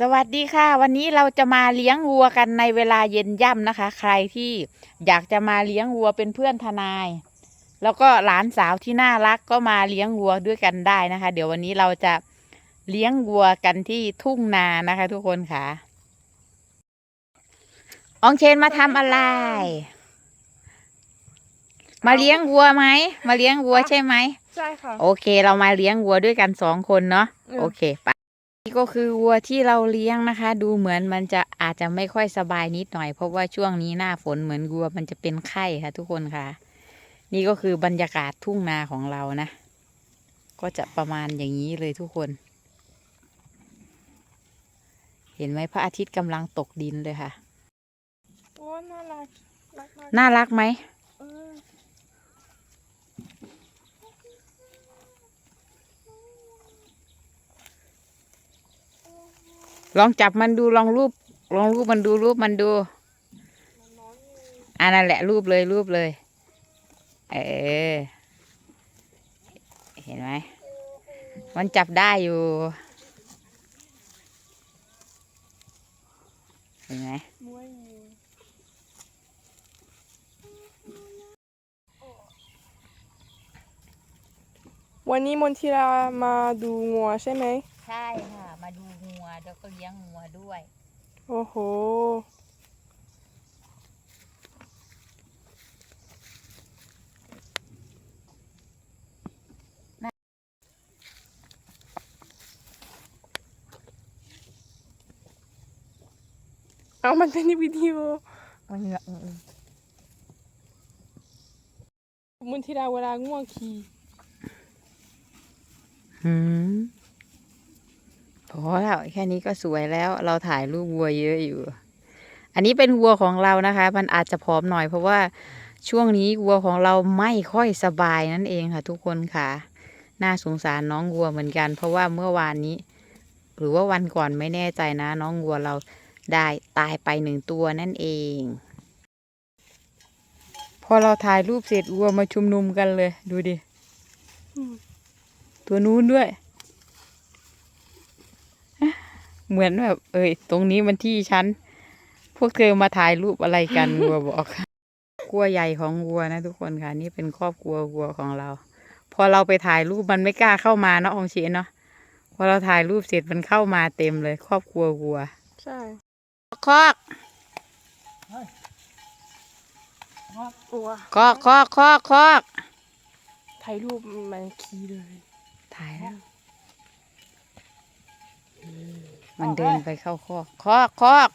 สวัสดีค่ะ วันนี้เราจะมาเลี้ยงวัวกันในเวลาเย็นย่ำนะคะ ใครที่อยากจะมาเลี้ยงวัวเป็นเพื่อนทนาย แล้วก็หลานสาวที่น่ารักก็มาเลี้ยงวัวด้วยกันได้นะคะ เดี๋ยววันนี้เราจะเลี้ยงวัวกันที่ทุ่งนานะคะ ทุกคนค่ะอองเชนมาทำอะไร มาเลี้ยงวัวไหมมาเลี้ยงวัวใช่ไหมใช่ค่ะโอเค เรามาเลี้ยงวัวด้วยกันสองคนเนาะอืมโอเคไป นี่ก็คือวัวที่เราเลี้ยงนะคะ ดูเหมือนมันจะอาจจะไม่ค่อยสบายนิดหน่อย เพราะว่าช่วงนี้หน้าฝนเหมือนวัวมันจะเป็นไข้ค่ะ ทุกคนค่ะ นี่ก็คือบรรยากาศทุ่งนาของเรานะ ก็จะประมาณอย่างนี้เลยทุกคน เห็นไหมพระอาทิตย์กำลังตกดินเลยค่ะโอ้น่ารักรักมากน่ารักไหม เออ ลองจับมันดูลองรูป ลองรูปมันดูรูปมันดูองอยู่านั่นแหละรูปเลยรูปเลย เออ เห็นไหมมันจับได้อยู่ เห็นไหมวันนี้มนทิรามาดูงัวใช่ไหม ใช่ค่ะ มาดูงัวแล้วก็เลี้ยงงัวด้วย โอ้โห เอามันเป็นวิดีโอมุนทิราเวลาง่วงขี่ หืม พอแล้วแค่นี้ก็สวยแล้ว เราถ่ายรูปวัวเยอะอยู่ อันนี้เป็นวัวของเรานะคะ มันอาจจะผอมหน่อยเพราะว่าช่วงนี้วัวของเราไม่ค่อยสบายนั่นเองค่ะ ทุกคนค่ะ น่าสงสารน้องวัวเหมือนกัน เพราะว่าเมื่อวานนี้ หรือว่าวันก่อนไม่แน่ใจนะ น้องวัวเราได้ตายไปหนึ่งตัวนั่นเอง พอเราถ่ายรูปเสร็จวัวมาชุมนุมกันเลย ดูดิอืมตัวนู้นด้วย เหมือนแบบ เอ้ยตรงนี้มันที่ฉัน พวกเธอมาถ่ายรูปอะไรกันวัวบอกกลัวใหญ่ของวัวนะทุกคนค่ะ นี่เป็นครอบครัววัวของเรา พอเราไปถ่ายรูปมันไม่กล้าเข้ามาเนาะองเชียนเนาะพอเราถ่ายรูปเสร็จมันเข้ามาเต็มเลย ครอบครัววัว ใช่คอกอัวคอกคอกคอกคอกถ่ายรูปมันขี่เลย ถ่ายแล้ว มันเดินไปเข้าคอกคอกคอก